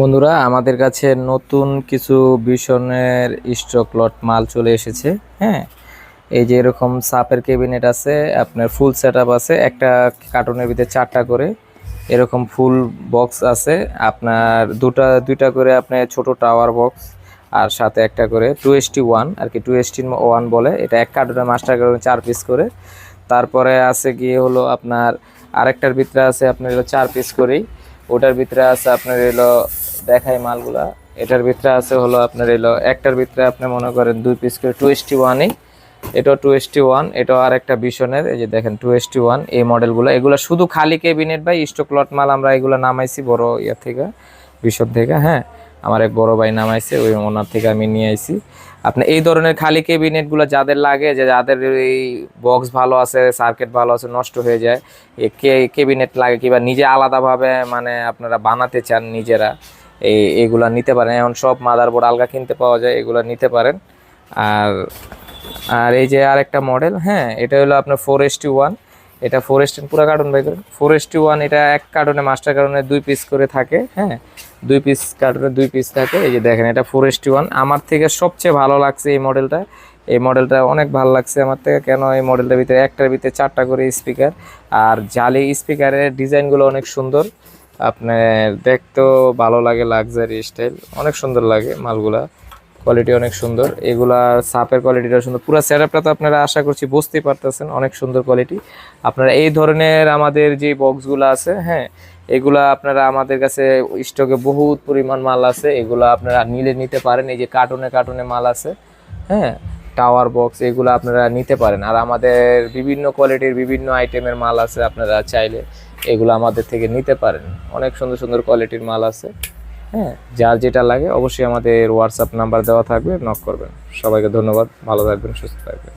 বন্ধুরা, আমাদের কাছে নতুন কিছু ভীষণের স্টক লট মাল চলে এসেছে হ্যাঁ? এই যে এরকম সাপের ক্যাবিনেট আছে, আপনার ফুল সেট আছে, একটা কার্টুনের ভিতরে চারটা করে এরকম ফুল বক্স আছে, আপনার দুটা, দুইটা করে আপনার ছোট টাওয়ার বক্স আর সাথে একটা করে টু এসটি ওয়ান, আর কি টু এসটি ওয়ান বলে, এটা এক কার্টুনের মাস্টার কার্টুনে চার পিস করে। তারপরে আছে গিয়ে হলো আপনার আরেকটার ভিতরে আছে আপনার চার পিস করেই, ওটার ভিতরে আছে আপনার এলো দেখাই মালগুলা। এটার ভিতরে আছে হলো আপনার এলো, একটার ভিতরে আপনি মনে করেন দুই পিস করে টু এসটি ওয়ানই এটাও টু এসটি ওয়ান এটাও আর একটা ভীষণের, এই যে দেখেন টু এসটি ওয়ান এই মডেলগুলো। এগুলো শুধু খালি কেবিনেট বাই স্টক লট মাল আমরা এগুলো নামাইছি বড় ইয়ে থেকে, ভীষণ থেকে হ্যাঁ। আমার এক বড় ভাই নামাইছে, ওই ওনার থেকে আমি নিয়ে আইছি। আপনি এই ধরনের খালি কেবিনেটগুলো যাদের লাগে, যে যাদের এই বক্স ভালো আছে সার্কিট ভালো আছে, নষ্ট হয়ে যায় কে কেবিনেট লাগে কিংবা নিজে আলাদাভাবে মানে আপনারা বানাতে চান নিজেরা এই এগুলা নিতে পারেন। এখন সব মাদারবোর্ড আলগা কিনতে পাওয়া যায়, এগুলা নিতে পারেন। আর আর এই যে আরেকটা মডেল হ্যাঁ এটা হলো আপনার ফোর এস টি ওয়ান এটা ফোর এস টেন পুরো কার্টুন বাই করেন ফোর এস টি ওয়ান এটা এক কার্টুনে মাস্টার কার্টুনে দুই পিস করে থাকে হ্যাঁ দুই পিস কার্টুনে দুই পিস থাকে। এই যে দেখেন, এটা ফোর এস টি ওয়ান আমার থেকে সবচেয়ে ভালো লাগছে এই মডেলটা এই মডেলটা অনেক ভালো লাগছে আমার থেকে, কেন এই মডেলটার ভিতরে একটার ভিতরে চারটা করে স্পিকার আর জালি স্পিকারের ডিজাইনগুলো অনেক সুন্দর। আপনার দেখতেও ভালো লাগে লাক্সারি স্টাইল অনেক সুন্দর লাগে মালগুলা। কোয়ালিটি অনেক সুন্দর। এগুলা সাপের কোয়ালিটিটা সুন্দর। পুরো সেটআপটা তো আপনারা আশা করছি বুঝতেই পারতেছেন, অনেক সুন্দর কোয়ালিটি আপনারা এই ধরনের আমাদের যে বক্সগুলো আছে হ্যাঁ এগুলা আপনারা আমাদের কাছে স্টকে বহুত পরিমাণ মাল আছে। এগুলা আপনারা নিলে নিতে পারেন। এই যে কার্টুনে কার্টুনে মাল আছে হ্যাঁ টাওয়ার বক্স এগুলো আপনারা নিতে পারেন। আর আমাদের বিভিন্ন কোয়ালিটির বিভিন্ন আইটেমের মাল আছে আপনারা চাইলে। এগুলো আমাদের থেকে নিতে পারেন। অনেক সুন্দর সুন্দর কোয়ালিটির মাল আছে। হ্যাঁ যার যেটা লাগে অবশ্যই আমাদের হোয়াটসঅ্যাপ নাম্বার দেওয়া থাকবে নক করবেন। সবাইকে ধন্যবাদ, ভালো থাকবেন, সুস্থ থাকবেন।